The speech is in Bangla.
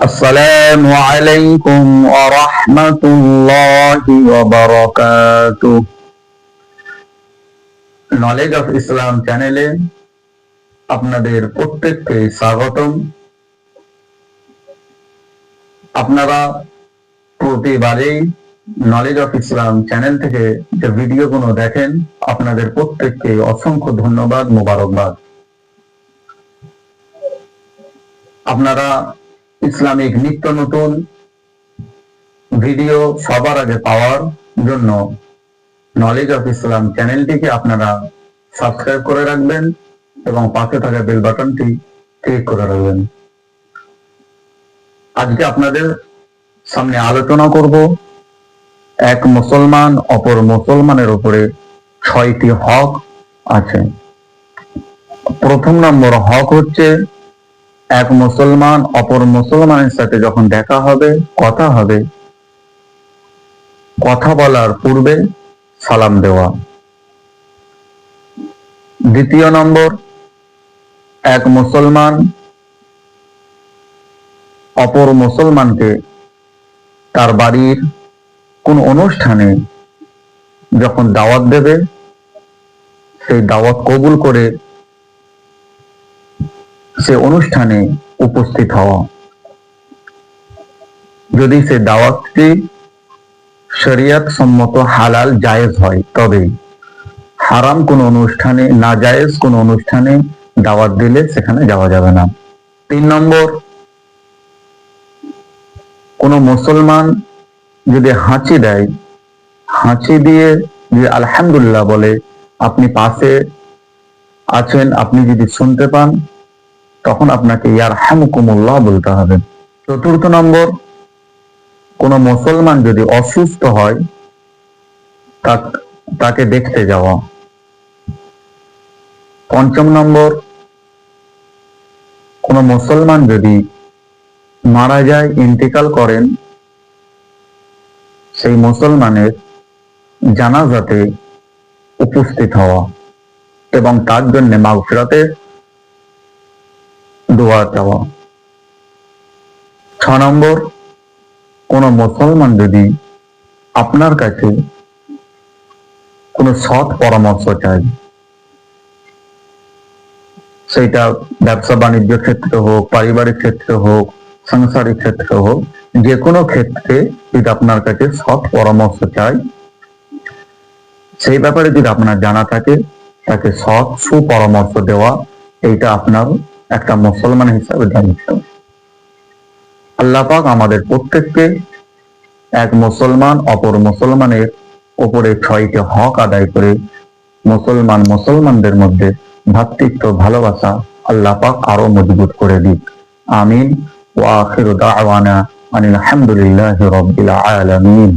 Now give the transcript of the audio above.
السلام عليكم ورحمة الله وبركاته নলেজ অফ ইসলাম চ্যানেলে আপনাদের প্রত্যেককে স্বাগতম আপনারা প্রতিবারেই নলেজ অফ ইসলাম চ্যানেল থেকে যে ভিডিওগুলো দেখেন আপনাদের প্রত্যেককে অসংখ্য ধন্যবাদ মোবারকবাদ আপনারা ইসলামিক নিত্য নতুন ভিডিও সবার আগে পাওয়ার জন্য নলেজ অফ ইসলাম চ্যানেলটিকে আপনারা সাবস্ক্রাইব করে রাখবেন এবং পাশে থাকা বেল বাটনটি ক্লিক করে রাখবেন। আজকে আপনাদের সামনে আলোচনা করব এক মুসলমান অপর মুসলমানের উপরে ছয়টি হক আছে। প্রথম নম্বর হক হচ্ছে এক মুসলমান অপর মুসলমানের সাথে যখন দেখা হবে, কথা হবে, কথা বলার পূর্বে সালাম দেওয়া। দ্বিতীয় নম্বর, এক মুসলমান অপর মুসলমানকে তার বাড়ির কোন অনুষ্ঠানে যখন দাওয়াত দেবে, সেই দাওয়াত কবুল করে সে অনুষ্ঠানে উপস্থিত হওয়া। যদি সে দাওয়াতটি শরিয়াত সম্মত হালাল জায়েজ হয়, তবে হারাম কোন অনুষ্ঠানে না জায়েজ কোন অনুষ্ঠানে দাওয়াত দিলে সেখানে যাওয়া যাবে না। তিন নম্বর, কোন মুসলমান যদি হাঁচি দেয়, হাঁচি দিয়ে যে আলহামদুলিল্লাহ বলে, আপনি পাশে আছেন, আপনি যদি শুনতে পান তখন আপনাকে ইয়ার হামুকুমুল্লাহ বলতে হবে। চতুর্থ নম্বর, কোন মুসলমান যদি অসুস্থ হয় তাকে দেখতে যাওয়া। পঞ্চম নম্বর, কোন মুসলমান যদি মারা যায়, ইন্তেকাল করেন, সেই মুসলমানের জানাজাতে উপস্থিত হওয়া এবং তার জন্য মাগফিরাতের দোয়া চাওয়া। ছ নম্বর, কোন মুসলমান যদি আপনার কাছে কোনো সৎ পরামর্শ চাই সেটা ব্যবসা বাণিজ্য ক্ষেত্রে হোক, পারিবারিক ক্ষেত্রে হোক, সাংসারিক ক্ষেত্রে হোক, যে কোনো ক্ষেত্রে যদি আপনার কাছে সৎ পরামর্শ চাই সেই ব্যাপারে যদি আপনার জানা থাকে, তাকে সৎ সুপরামর্শ দেওয়া, এইটা আপনার একটা মুসলমান হিসাবে দায়িত্ব আল্লাহ পাক আমাদের প্রত্যেককে এক মুসলমান, অপর মুসলমানের উপরে ছয়টি হক আদায় করে মুসলমান মুসলমানদের মধ্যে ভ্রাতৃত্ব ভালোবাসা আল্লাহ পাক আরও মজবুত করে দিক। আমিন। ওয়া আখিরু দাওয়ানা আনিল হামদুলিল্লাহি রাব্বিল আলামিন।